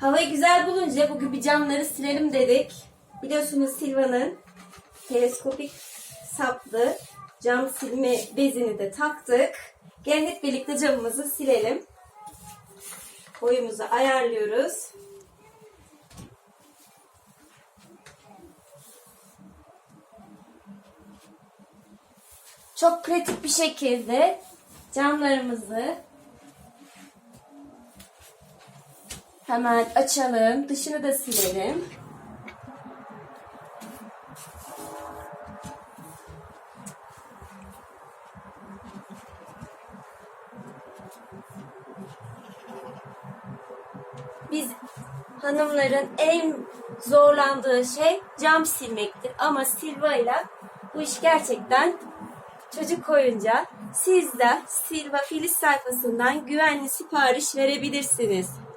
Havayı güzel bulunca bugün bir camları silelim dedik. Biliyorsunuz Silva'nın teleskopik saplı cam silme bezini de taktık. Gelin hep birlikte camımızı silelim. Boyumuzu ayarlıyoruz. Çok pratik bir şekilde camlarımızı hemen açalım. Dışını da silelim. Biz hanımların en zorlandığı şey cam silmektir. Ama Silva ile bu iş gerçekten çocuk koyunca siz de Silva Filiz sayfasından güvenli sipariş verebilirsiniz.